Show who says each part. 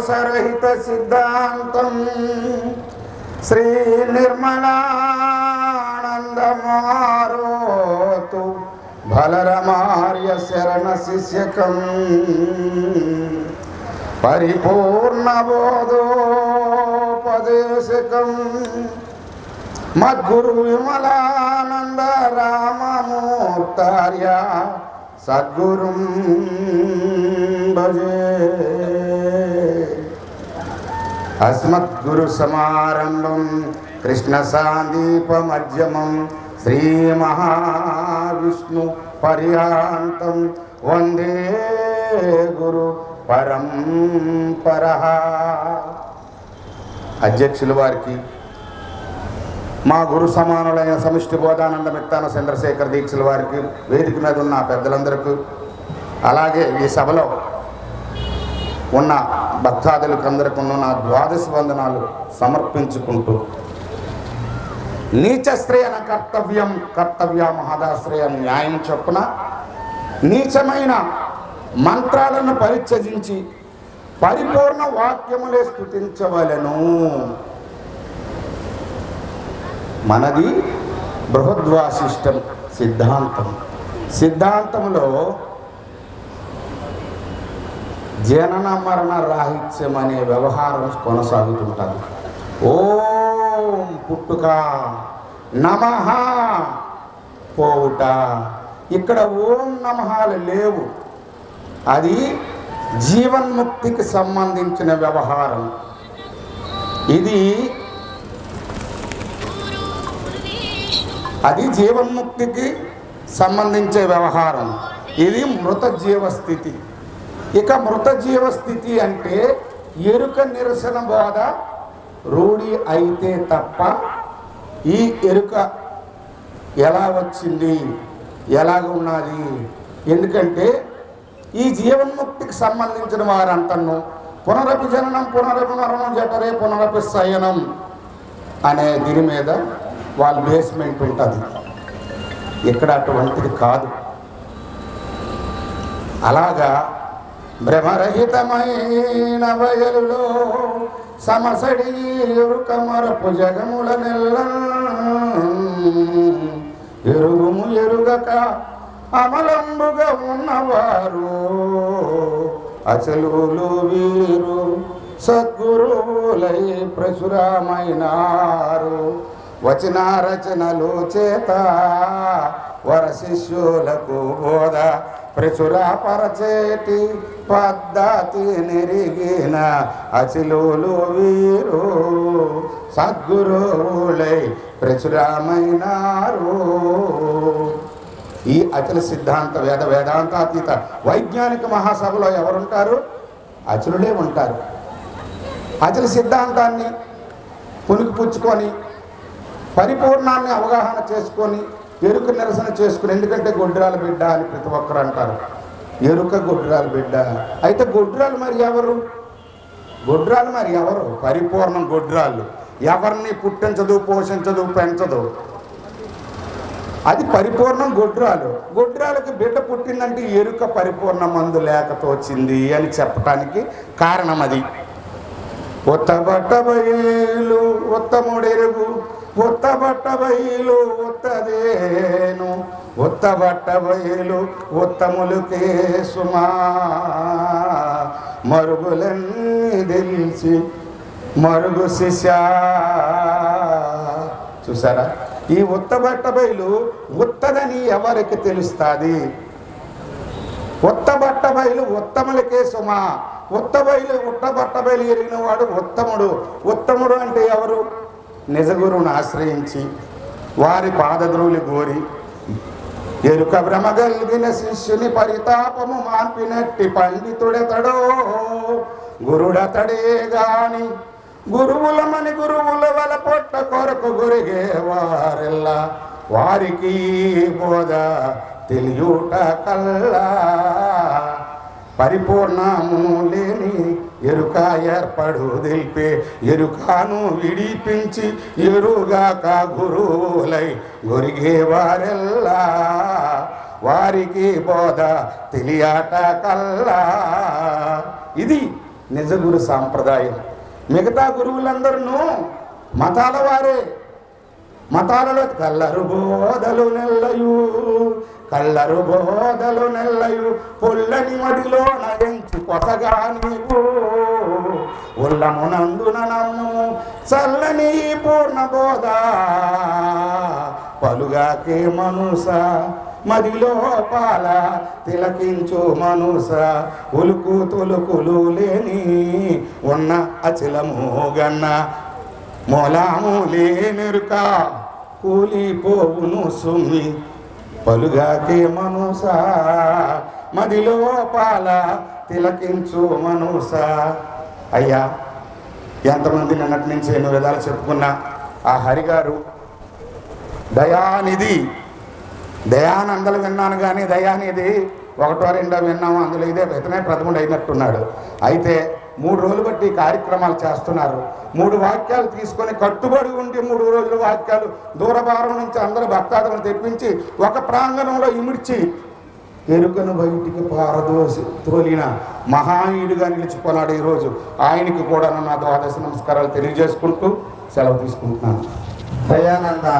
Speaker 1: సరహిత సిద్ధాంతం శ్రీ నిర్మలానందమారోతు బలరమార్య శరణ శిష్యకం. పరిపూర్ణ బోధోపదేశకం. మద్గురు విమలానంద రామమూర్తార్య సద్గురుం భజే. అస్మద్గురు సమారంభం కృష్ణ సాందీప మధ్యమం శ్రీ మహావిష్ణు పర్యాంతం వందే గురు పరం పర అధ్యక్షుల వారికి మా గురు సమానులైన సమిష్టి బోధానంద మిత్తాన చంద్రశేఖర్ దీక్షల వారికి వేదిక మీద ఉన్న పెద్దలందరికీ అలాగే ఈ సభలో ఉన్న భక్తాదులకు అందరికీ నా ద్వాదశ వందనాలు సమర్పించుకుంటూ. నీచశ్రేయన కర్తవ్యం కర్తవ్య మహదాశ్రయ న్యాయం చొప్పున నీచమైన మంత్రాలను పరిత్యజించి పరిపూర్ణ వాక్యములే స్థుతించవలను మనది బృహద్వాసిష్టం సిద్ధాంతం. సిద్ధాంతంలో జనన మరణ రాహిత్యం అనే వ్యవహారం కొనసాగుతుంటుంది. ఓం పుట్టుక నమ పోవుట. ఇక్కడ ఓం నమహాలు లేవు. అది జీవన్ముక్తికి సంబంధించిన వ్యవహారం. ఇది అది జీవన్ముక్తికి సంబంధించే వ్యవహారం. ఇది మృత జీవస్థితి ఇక మృత జీవస్థితి అంటే ఎరుక నిరసన బాధ రూఢి అయితే తప్ప ఈ ఎరుక ఎలా వచ్చింది? ఎలాగ ఉన్నది? ఎందుకంటే ఈ జీవన్ముక్తికి సంబంధించిన వారంతను పునరపి జననం పునరపి మరణం జఠరే పునరపి శయనం అనే దీని మీద వాళ్ళ బేస్మెంట్ ఉంటుంది. ఇక్కడ అటువంటిది కాదు. అలాగా భ్రమరహితమైన వయలులో సమసడి ఎరుకమరపు జగముల నెల్ల ఎరుగుము ఎరుగక అమలంబుగా ఉన్నవారు అచలులు వీరు సద్గురువులై ప్రచురమైనారు. వచన రచనలు చేత వర శిష్యులకు బోధ ప్రచురపరచేటి పద్ధతి నిరిగిన అచిలోలు వీరు సద్గురువులై ప్రచురమైనారు. ఈ అచల సిద్ధాంత వేద వేదాంతాతీత వైజ్ఞానిక మహాసభలో ఎవరుంటారు? అచలులే ఉంటారు. అచల సిద్ధాంతాన్ని పుణికిపుచ్చుకొని పరిపూర్ణాన్ని అవగాహన చేసుకొని ఎరుక నిరసన చేసుకుని ఎందుకంటే గొడ్రాల బిడ్డ అని ప్రతి ఒక్కరు అంటారు. ఎరుక గొడ్రాల బిడ్డ. అయితే గొడ్రాలు మరి ఎవరు? గొడ్రాలు మరి ఎవరు? పరిపూర్ణం గొడ్రాలు ఎవరిని పుట్టించదు పోషించదు పెంచదు? అది పరిపూర్ణం గొడ్రాలు. గొడ్రాలకు బిడ్డ పుట్టిందంటే ఎరుక పరిపూర్ణ మందు లేకతో అని చెప్పటానికి కారణం అది. ఉత్తబట్ట ఉత్తముడెరుగు. ఉత్తముడెరుగు ఉత్తబట్ట బయలు ఉత్తదేను ఉత్తబట్ట బయలు ఉత్తములకే సుమా మరుగులన్నీ తెలిసి మరుగు శిష్య. చూసారా? ఈ ఉత్తబట్ట బయలు ఉత్తదని ఎవరికి తెలుస్తుంది? ఉత్తబట్ట బయలు ఉత్తములకే సుమా ఉత్త బయలు ఉట్టబట్ట బయలు ఎరిగిన వాడు ఉత్తముడు ఉత్తముడు అంటే ఎవరు? నిజగురువును ఆశ్రయించి వారి పాదద్రోలి గోరి ఎరుక భ్రమ కలిగిన శిష్యుని పరితాపము మాన్పినట్టి పండితుడెతడో. గురుడతడే గాని గురువులమని గురువుల వల పొట్ట కొరకు గురిగే వారెల్లా. వారికి బోధ తెలియుట కల్లా. పరిపూర్ణమును లేని ఎరుక ఏర్పడు దిల్పే ఎరుకాను విడిపించి ఎరుగాక గురువులై గొరిగే వారెల్లా. వారికి బోధ తెలియట కల్లా. ఇది నిజ గురు సాంప్రదాయం. మిగతా గురువులందరూ మతాల వారే. మతాలలో కల్లరు బోధలు నెల్లయు కల్లరు బోధలు నెల్లయు పొల్లని మడిలో నయంచి కొసగా నీవు. ఉల్లమునందున నమ్ము చల్లని పూర్ణ బోధ పలుగాకే మనుస మదిలో పాల తిలకించు మనుస ఉలుకు తొలుకులు లేని ఉన్న అచలము మూలాము మొలాము కూలిపోవును సుమ్మి. పలుగాకే మనుస మదిలో పాల తిలకించు మనుస. అయ్యా ఎంతమంది నిన్నటి నుంచి ఎన్నో విధాలు చెప్పుకున్నా ఆ హరిగారు దయానిధి దయానందలు విన్నాను కానీ దయానిధి ఒకటో రెండో విన్నాము అందులో ఇదే ఇతనే ప్రథముడు అయినట్టున్నాడు. అయితే మూడు రోజులు బట్టి కార్యక్రమాలు చేస్తున్నారు. మూడు వాక్యాలు తీసుకొని కట్టుబడి ఉండి మూడు రోజుల వాక్యాలు దూరభారం నుంచి అందరూ భక్తాదులను తెప్పించి ఒక ప్రాంగణంలో ఇమిడ్చి ఎరుకను బయటికి పారదోసి తోలిన మహాయుడిగా నిలిచిపోనాడు ఈరోజు. ఆయనకి కూడా నా ద్వాదశ నమస్కారాలు తెలియజేసుకుంటూ సెలవు తీసుకుంటున్నాను.
Speaker 2: దయానంద.